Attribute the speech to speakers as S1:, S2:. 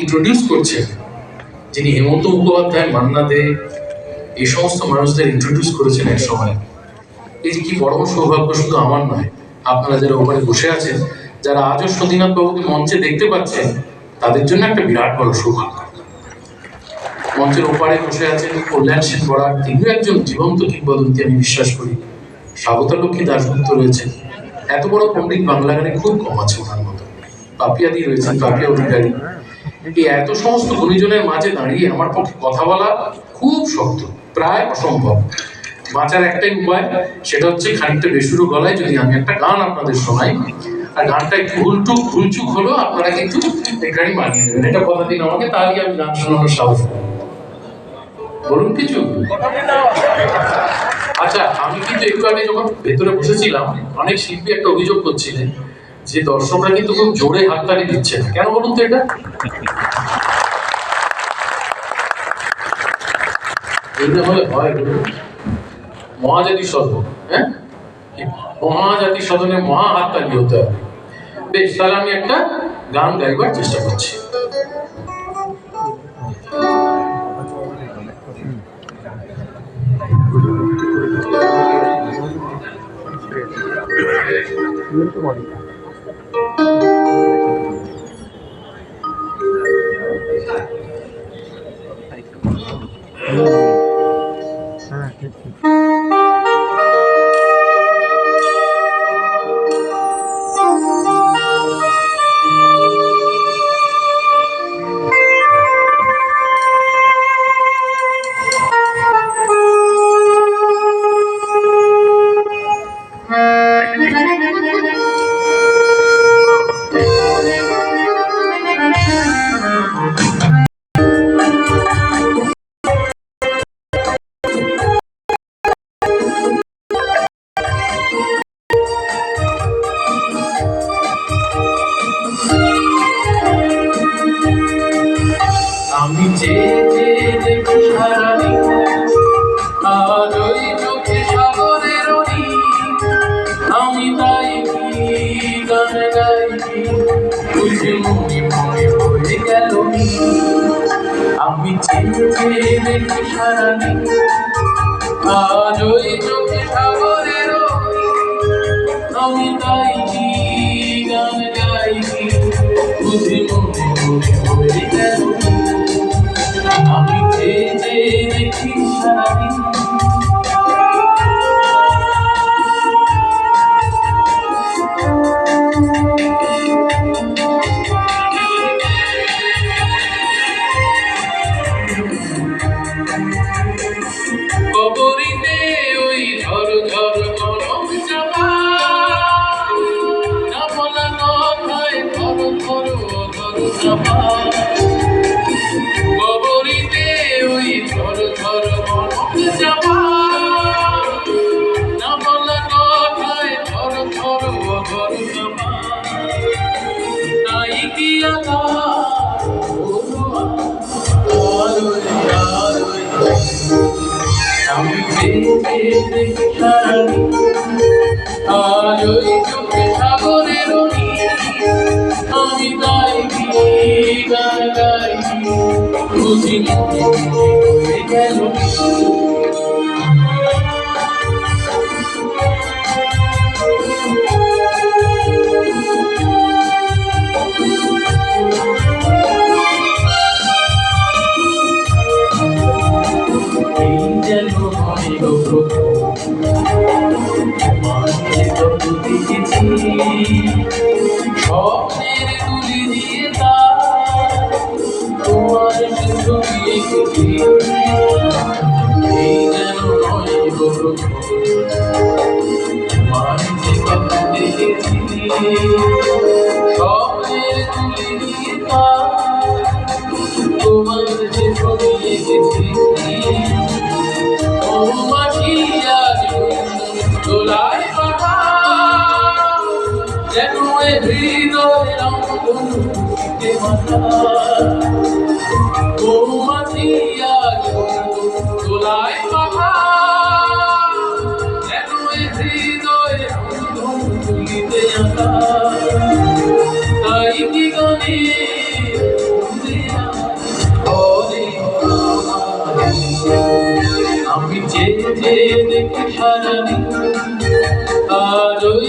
S1: Introduce করছেন, যিনি হেমন্ত মুখোপাধ্যায়, মান্না দে, এই সমস্ত মানুষদের ইন্ট্রোডিউস করেছেন এক সময়। যে কি বড় সৌভাগ্য শুধু আমার নয়, আপনারা যারা ওখানে বসে আছেন, যারা আজও সতীনাথ বাবুকে মঞ্চে দেখতে পাচ্ছেন, তাদের জন্য একটা বিরাট বড় সৌভাগ্য। মঞ্চের ওপারে বসে আছেন কল্যাণ সেন বরার তিনিও একজন জীবন্ত কিংবদন্তি, আমি বিশ্বাস করি। স্বাগতা লক্ষ্মী দাশগুপ্ত রয়েছেন। এত বড় পণ্ডিত বাংলা গানে খুব কম আছে ওনার মতো। পাপিয়াদি রয়েছেন, পাপিয়া অধিকারী। এই এত সমস্ত গুণীজনের মাঝে দাঁড়িয়ে আমার পক্ষে কথা বলা খুব শক্ত, প্রায় অসম্ভব। বাঁচার একটাই উপায়, সেটা হচ্ছে খানিকটা বেসুরো গলায় যদি আমি একটা গান আপনাদের শোনাই, আর গানটা একটু ভুলচুক হলো আপনারা কিন্তু এখানেই মানিয়ে নেবেন। এটা কথা দিন আমাকে তাহলে আমি গান শোনানোর সাহস বলুন কিছু। আচ্ছা আমি কিন্তু একটু আগে যখন ভেতরে বসেছিলাম, অনেক শিল্পী একটা অভিযোগ করছিলেন যে দর্শকরা কিন্তু খুব জোরে হাততালি দিচ্ছে কেন বলুন তো এটা? হলে হয় মহাজাতি সদন হ্যাঁ? মহাজাতি সদনে মহা হাততালি হতে হবে। বেশ, তাহলে আমি একটা গান গাইবার চেষ্টা করছি। Thank you. আমি চেয়ে চেয়ে দেখি সারাদিন আজ ওই চোখে আমি তাই গান গাইছি বুঝে মনে মনে হয়ে গেল আমি চেয়ে চেয়ে দেখি সারাদিন আজ কবরিতে ওই ঝর ঝর গরম চাপা না বলা কথায় ধর ধর চাপা তাই কি আলোয় আলোয়। আমি পেতে দেখি সারাদিন বুঝি গেল স্বপ্নের তুলি দিয়ে তার স্বপ্নের তুলি দিয়ে তোমার যে ছবি এঁকেছি হৃদয় বন্ধুকে মাথা বৌমাছি আজ বন্ধু তোলায় মাথা কেন হৃদয় বন্ধুকে আঁকা। তাই কি গানে আমি চেয়ে চেয়ে দেখি সারাদিন আর ওই